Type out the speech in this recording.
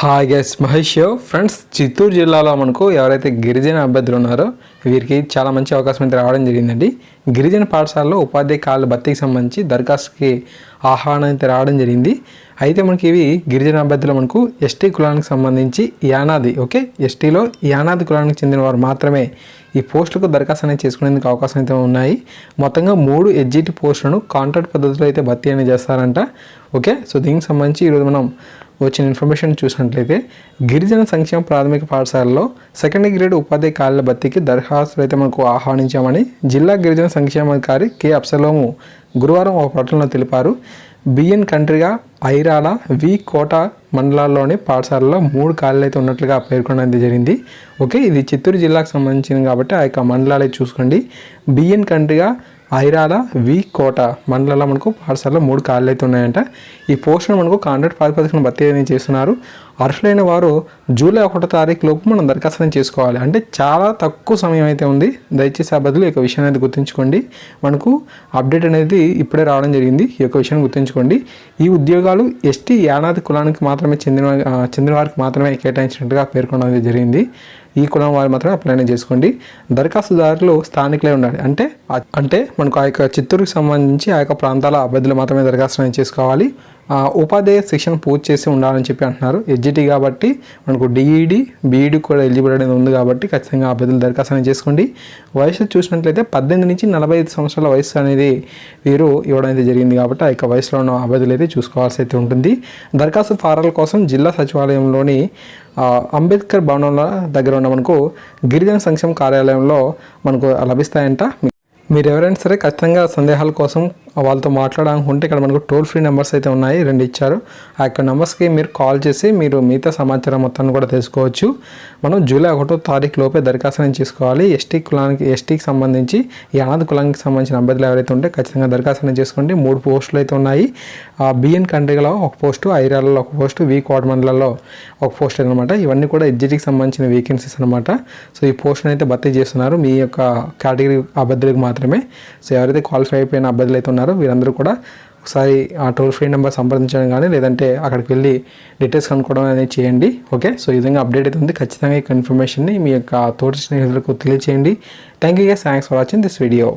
Hi guys Mahesh friends Chittoor జిల్లాలో మనకు ఎవరైతే గిరిజన అభ్యర్థులు ఉన్నారో వీరికి చాలా మంచి అవకాశం అయితే రావడం జరిగిందండి. గిరిజన పాఠశాలలో ఉపాధ్యాయ కాళ్ళ భర్తీకి సంబంధించి దరఖాస్తుకి ఆహ్వానం అయితే రావడం జరిగింది. అయితే మనకి ఇవి గిరిజన అభ్యర్థులు మనకు ఎస్టీ కులానికి సంబంధించి యానాది ఓకే ఎస్టీలో యానాది కులానికి చెందిన వారు మాత్రమే ఈ పోస్టులకు దరఖాస్తు అనేది చేసుకునేందుకు అవకాశం అయితే ఉన్నాయి. మొత్తంగా మూడు ఎడ్జిటి పోస్టులను కాంట్రాక్ట్ పద్ధతిలో అయితే భర్తీ అనేది చేస్తారంట ఓకే సో దీనికి సంబంధించి ఈరోజు మనం వచ్చిన ఇన్ఫర్మేషన్ చూసినట్లయితే గిరిజన సంక్షేమ ప్రాథమిక పాఠశాలలో సెకండ్ గ్రేడ్ ఉపాధ్యాయ ఖాళీల భర్తీకి దరఖాస్తులు అయితే మనకు ఆహ్వానించామని జిల్లా గిరిజన సంక్షేమాధికారి కె అప్సలోము గురువారం ఒక ప్రకటనలో తెలిపారు. బిఎన్ కంట్రీగా ఐరాల వి కోట మండలాల్లోని పాఠశాలలో మూడు ఖాళీలు అయితే ఉన్నట్లుగా పేర్కొనడం జరిగింది. ఓకే ఇది చిత్తూరు జిల్లాకు సంబంధించింది కాబట్టి ఆ యొక్క మండలాలే చూసుకోండి. బిఎన్ కంట్రీగా ఐరాల వి కోట మండలంలో మనకు పాఠశాలలో మూడు ఖాళీలు అయితే ఉన్నాయంట. ఈ పోస్టును మనకు కాంట్రాక్ట్ ప్రాతిపదికన భర్తీ చేస్తున్నారు. అర్హులైన వారు జూలై ఒకటో తారీఖు లోపు మనం దరఖాస్తు చేసుకోవాలి. అంటే చాలా తక్కువ సమయం అయితే ఉంది. దయచేసి ఆ బదులు ఈ యొక్క విషయం అనేది గుర్తుంచుకోండి. మనకు అప్డేట్ అనేది ఇప్పుడే రావడం జరిగింది. ఈ యొక్క విషయాన్ని గుర్తుంచుకోండి. ఈ ఉద్యోగాలు ఎస్టీ యానాది కులానికి మాత్రమే చెందిన చెందిన వారికి మాత్రమే కేటాయించినట్టుగా పేర్కొనడం జరిగింది. ఈ కులం వారు మాత్రమే అప్లై చేసుకోండి. దరఖాస్తుదారులు స్థానికులే ఉండాలి. అంటే అంటే మనకు ఆ యొక్క చిత్తూరుకి సంబంధించి ఆ యొక్క ప్రాంతాల అభ్యర్థులు మాత్రమే దరఖాస్తు అనేది చేసుకోవాలి. ఉపాధ్యాయ శిక్షణ పూర్తి చేసి ఉండాలని చెప్పి అంటున్నారు. ఎడ్జిటీ కాబట్టి మనకు డిఈడి బీఈడి కూడా ఎలిజిబుల్ అనేది ఉంది కాబట్టి ఖచ్చితంగా అభ్యర్థులు దరఖాస్తు అనేది చేసుకోండి. వయసు చూసినట్లయితే పద్దెనిమిది నుంచి నలభై ఐదు సంవత్సరాల వయసు అనేది వీరు ఇవ్వడం అయితే జరిగింది కాబట్టి ఆ యొక్క వయసులో ఉన్న అభ్యర్థులు అయితే చూసుకోవాల్సి అయితే ఉంటుంది. దరఖాస్తు ఫారాల కోసం జిల్లా సచివాలయంలోని అంబేద్కర్ భవనంలో దగ్గర ఉన్న మనకు గిరిజన సంక్షేమ కార్యాలయంలో మనకు లభిస్తాయంట. మీరు ఎవరైనా సరే ఖచ్చితంగా సందేహాల కోసం వాళ్ళతో మాట్లాడాలనుకుంటే ఇక్కడ మనకు టోల్ ఫ్రీ నెంబర్స్ అయితే ఉన్నాయి రెండు ఇచ్చారు. ఆ యొక్క నెంబర్స్కి మీరు కాల్ చేసి మీరు మిగతా సమాచారం మొత్తాన్ని కూడా తెలుసుకోవచ్చు. మనం జూలై ఒకటో తారీఖు లోపే దరఖాస్తు చేసుకోవాలి. ఎస్టీ కులానికి ఎస్టీకి సంబంధించి ఈ అనాథ కులానికి సంబంధించిన అభ్యర్థులు ఎవరైతే ఉంటే ఖచ్చితంగా దరఖాస్తు అనేది చేసుకోండి. మూడు పోస్టులు అయితే ఉన్నాయి. ఆ బిఎన్ కంట్రీలో ఒక పోస్టు ఐరాలలో ఒక పోస్టు వి కోట మండలంలో ఒక పోస్ట్ అనమాట ఇవన్నీ కూడా ఎడ్జిటీకి సంబంధించిన వేకెన్సీస్ అనమాట సో ఈ పోస్ట్ని అయితే భర్తీ చేస్తున్నారు. మీ యొక్క కేటగిరీ అభ్యర్థులకు మాత్రమే. సో ఎవరైతే క్వాలిఫై అయిపోయిన అభ్యర్థులు అయితే ఉన్నారో వీరందరూ కూడా ఒకసారి ఆ టోల్ ఫ్రీ నెంబర్ సంప్రదించడం కానీ లేదంటే అక్కడికి వెళ్ళి డీటెయిల్స్ కనుక్కోవడం అనేది చేయండి. ఓకే సో ఈ విధంగా అప్డేట్ అయితే ఉంది. ఖచ్చితంగా ఈ ఇన్ఫర్మేషన్ని మీ యొక్క తోటి స్నేహితులకు తెలియచేయండి. Thank you guys thanks for watching this video